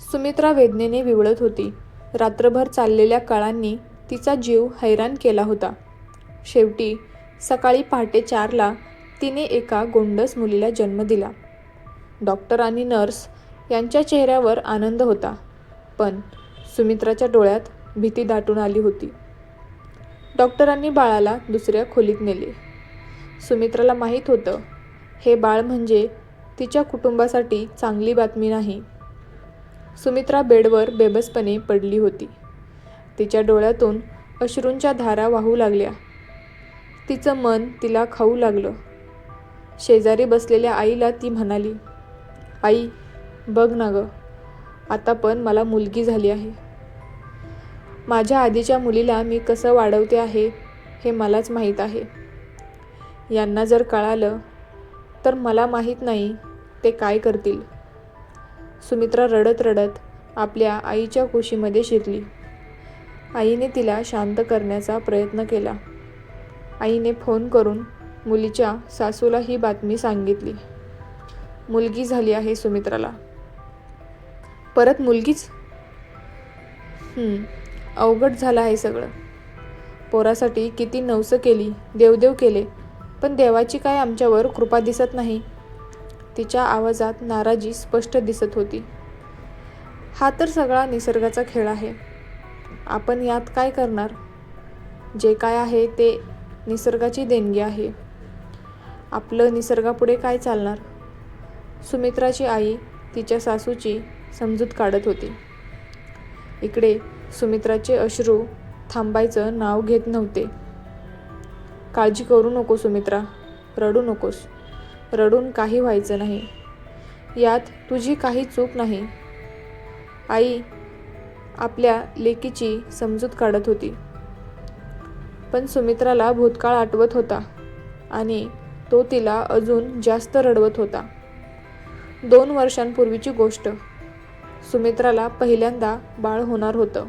सुमित्रा वेदनेने विवळत होती. रात्रभर चाललेल्या काळांनी तिचा जीव हैराण केला होता. शेवटी सकाळी पहाटे चारला तिने एका गोंडस मुलीला जन्म दिला. डॉक्टर आणि नर्स यांच्या चेहऱ्यावर आनंद होता पण सुमित्राच्या डोळ्यात भीती दाटून आली होती. डॉक्टरांनी बाळाला दुसऱ्या खोलीत नेले. सुमित्राला माहीत होतं हे बाळ म्हणजे तिच्या कुटुंबासाठी चांगली बातमी नाही सुमित्रा बेडवर बेबसपणे पडली होती. तिच्या डोळ्यातून अश्रूंच्या धारा वाहू लागल्या. तिचं मन तिला खाऊ लागलं. शेजारी बसलेल्या आईला ती म्हणाली आई बघ ना गं आता पण मला मुलगी झाली आहे. माझ्या आधीच्या मुलीला मी कसं वाढवते आहे हे मलाच माहीत आहे. यांना जर कळालं तर मला माहीत नाही ते काय करतील. सुमित्रा रडत रडत आपल्या आईच्या कुशीमध्ये शिरली. आईने तिला शांत करण्याचा प्रयत्न केला. आईने फोन करून मुलीच्या सासूला ही बातमी सांगितली. मुलगी झाली आहे सुमित्राला. परत मुलगीच? अवघड झालं आहे सगळं. पोरासाठी किती नवसं केली देवदेव केले पण देवाची काय आमच्यावर कृपा दिसत नाही? तिच्या आवाजात नाराजी स्पष्ट दिसत होती. हा तर सगळा निसर्गाचा खेळ आहे. आपण यात काय करणार? जे काय आहे ते निसर्गाची देणगी आहे. आपलं निसर्गापुढे काय चालणार? सुमित्राची आई तिच्या सासूची समजूत काढत होती. इकडे सुमित्राचे अश्रू थांबायचं नाव घेत नव्हते. काळजी करू नको सुमित्रा रडू नकोस. रडून काही व्हायचं नाही. यात तुझी काही चूक नाही. आई आपल्या लेकीची समजूत काढत होती. पण सुमित्राला भूतकाळ आठवत होता आणि तो तिला अजून जास्त रडवत होता. दोन वर्षांपूर्वीची गोष्ट. सुमित्राला पहिल्यांदा बाळ होणार होतं.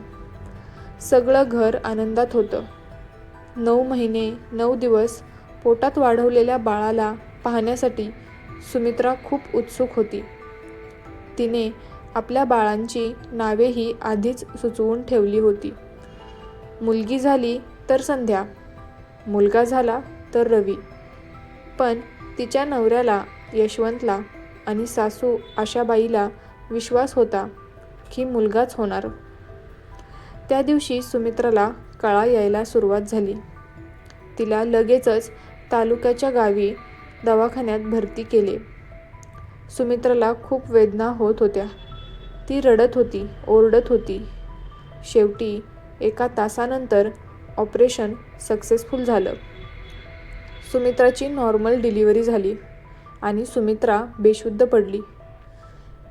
सगळं घर आनंदात होतं. नऊ महिने नऊ दिवस पोटात वाढवलेल्या बाळाला पाहण्यासाठी सुमित्रा खूप उत्सुक होती. तिने आपल्या बाळांची नावेही आधीच सुचवून ठेवली होती. मुलगी झाली तर संध्या मुलगा झाला तर रवी. पण तिच्या नवऱ्याला यशवंतला आणि सासू आशाबाईला विश्वास होता की मुलगाच होणार. त्या दिवशी सुमित्राला कळा यायला सुरुवात झाली. तिला लगेचच तालुक्याच्या गावी दवाखान्यात भरती केले. सुमित्राला खूप वेदना होत होत्या. ती रडत होती ओरडत होती. शेवटी एका तासानंतर ऑपरेशन सक्सेसफुल झालं. सुमित्राची नॉर्मल डिलिव्हरी झाली आणि सुमित्रा बेशुद्ध पडली.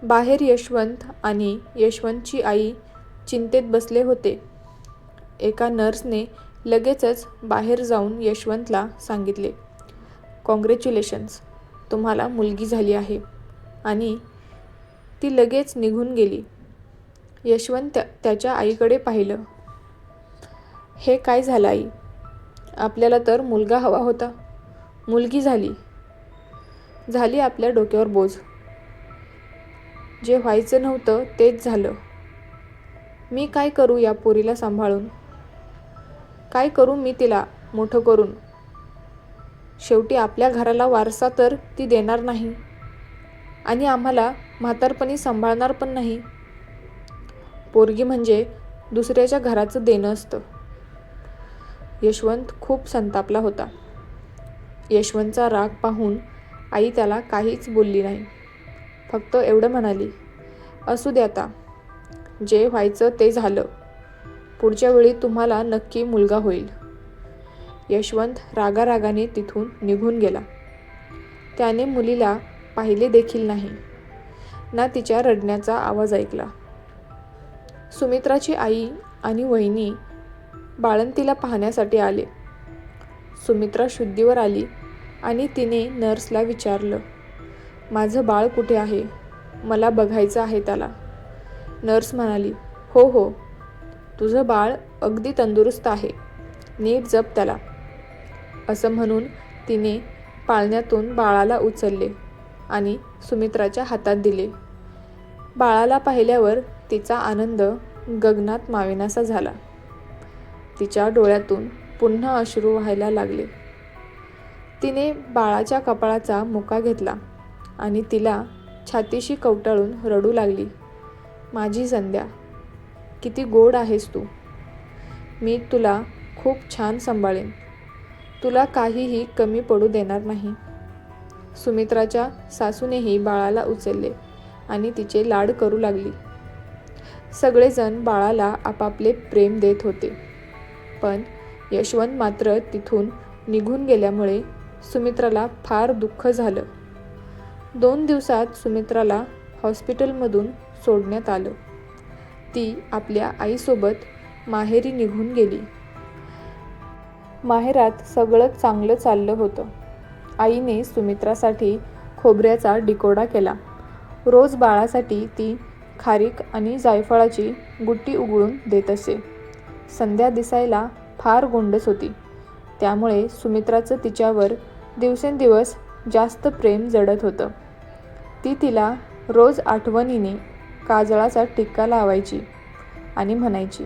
बाहेर यशवंत आणि यशवंतची आई चिंतेत बसले होते. एका नर्सने लगेचच बाहेर जाऊन यशवंतला सांगितले कॉंग्रॅच्युलेशन्स तुम्हाला मुलगी झाली आहे. आणि ती लगेच निघून गेली. यशवंत त्याच्या आईकडे पाहिलं. हे काय झालं आई? आपल्याला तर मुलगा हवा होता. मुलगी झाली. झाली आपल्या डोक्यावर बोझ जे व्हायचं नव्हतं तेच झालं. मी काय करू या पोरीला सांभाळून? काय करू मी तिला? मोठं करून. शेवटी आपल्या घराला वारसा तर ती देणार नाही. आणि आम्हाला म्हातारपणी सांभाळणार पण नाही. पोरगी म्हणजे दुसऱ्याच्या घराचं देणं असतं. यशवंत खूप संतापला होता. यशवंतचा राग पाहून आई त्याला काहीच बोलली नाही. फक्त एवढं म्हणाली असू दे आता. जे व्हायचं ते झालं. पुढच्या वेळी तुम्हाला नक्की मुलगा होईल. यशवंत रागारागाने तिथून निघून गेला. त्याने मुलीला पाहिले देखील नाही. ना तिच्या रडण्याचा आवाज ऐकला. सुमित्राची आई आणि वहिनी बाळंतीला पाहण्यासाठी आले. सुमित्रा शुद्धीवर आली आणि तिने नर्सला विचारलं माझं बाळ कुठे आहे? मला बघायचं आहे त्याला. नर्स म्हणाली हो हो. तुझं बाळ अगदी तंदुरुस्त आहे. नीट जप त्याला. असं म्हणून तिने पाळण्यातून बाळाला उचलले आणि सुमित्राच्या हातात दिले. बाळाला पाहिल्यावर तिचा आनंद गगनात माविनासा झाला. तिच्या डोळ्यातून पुन्हा अश्रू व्हायला लागले. तिने बाळाच्या कपाळाचा मुका घेतला आणि तिला छातीशी कवटाळून रडू लागली. माझी संध्या किती गोड आहेस तू. मी तुला खूप छान सांभाळेन. तुला काहीही कमी पडू देणार नाही. सुमित्राच्या सासूनेही बाळाला उचलले आणि तिचे लाड करू लागली. सगळेजण बाळाला आपापले प्रेम देत होते. पण यशवंत मात्र तिथून निघून गेल्यामुळे सुमित्राला फार दुःख झालं. दोन दिवसात सुमित्राला हॉस्पिटलमधून सोडण्यात आलं. ती आपल्या आईसोबत माहेरी निघून गेली. माहेरात सगळं चांगलं चाललं होतं. आईने सुमित्रासाठी खोबऱ्याचा डिकोडा केला. रोज बाळासाठी ती खारीक आणि जायफळाची गुट्टी उघडून देत असे. संध्या दिसायला फार गोंडस होती. त्यामुळे सुमित्राचं तिच्यावर दिवसेंदिवस जास्त प्रेम जडत होतं. ती तिला रोज आठवणीने काजळाचा टिक्का लावायची आणि म्हणायची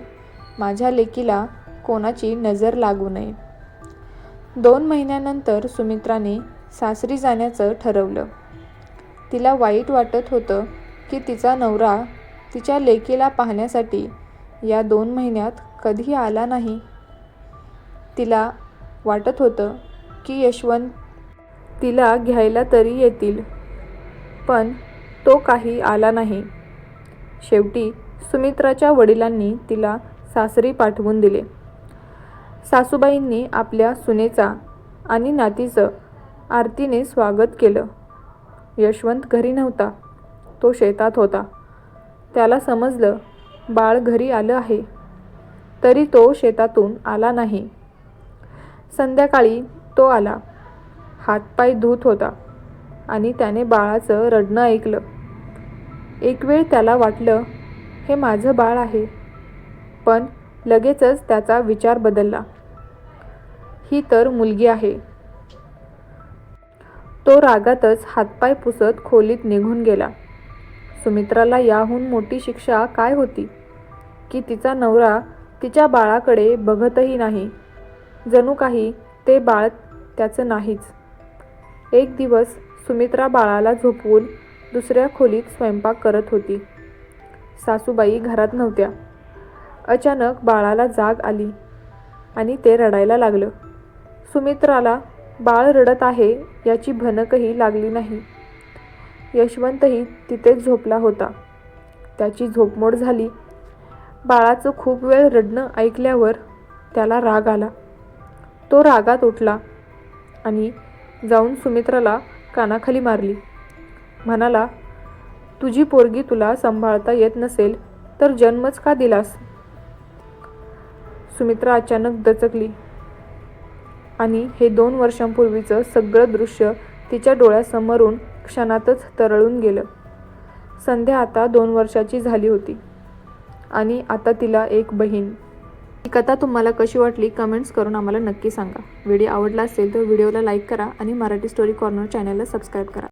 माझ्या लेकीला कोणाची नजर लागू नये. दोन महिन्यानंतर सुमित्राने सासरी जाण्याचं ठरवलं. तिला वाईट वाटत होतं की तिचा नवरा तिच्या लेकीला पाहण्यासाठी या दोन महिन्यात कधी आला नाही. तिला वाटत होतं की यशवंत तिला घ्यायला तरी येतील पण तो काही आला नाही. शेवटी सुमित्राच्या वडिलांनी तिला सासरी पाठवून दिले. सासूबाईंनी आपल्या सुनेचा आणि नातीचं आरतीने स्वागत केलं. यशवंत घरी नव्हता. तो शेतात होता. त्याला समजलं बाळ घरी आलं आहे. तरी तो शेतातून आला नाही. संध्याकाळी तो आला. हातपाय धूत होता आणि त्याने बाळाचं रडणं ऐकलं. एक वेळ त्याला वाटलं हे माझं बाळ आहे. पण लगेचच त्याचा विचार बदलला. ही तर मुलगी आहे. तो रागातच हातपाय पुसत खोलीत निघून गेला. सुमित्राला याहून मोठी शिक्षा काय होती? की तिचा नवरा तिच्या बाळाकडे बघतही नाही. जणू काही ते बाळ त्याचं नाहीच. एक दिवस सुमित्रा बाळाला झोपवून दुसऱ्या खोलीत स्वयंपाक करत होती. सासूबाई घरात नव्हत्या. अचानक बाळाला जाग आली आणि ते रडायला लागलं. सुमित्राला बाळ रडत आहे याची भनकही लागली नाही. यशवंतही तिथेच झोपला होता. त्याची झोपमोड झाली. बाळाचं खूप वेळ रडणं ऐकल्यावर त्याला राग आला. तो रागात उठला आणि जाऊन सुमित्राला कानाखाली मारली. म्हणाला तुझी पोरगी तुला सांभाळता येत नसेल तर जन्मच का दिलास? सुमित्रा अचानक दचकली आणि हे दोन वर्षांपूर्वीचं सगळं दृश्य तिच्या डोळ्यासमोरून क्षणातच तरळून गेलं. संध्या आता दोन वर्षाची झाली होती आणि आता तिला एक बहीण. ही कथा तुम्हाला कशी वाटली कमेंट्स करून आम्हाला नक्की सांगा. व्हिडिओ आवडला असेल तर व्हिडिओला लाईक करा आणि मराठी स्टोरी कॉर्नर चॅनलला सबस्क्राईब करा.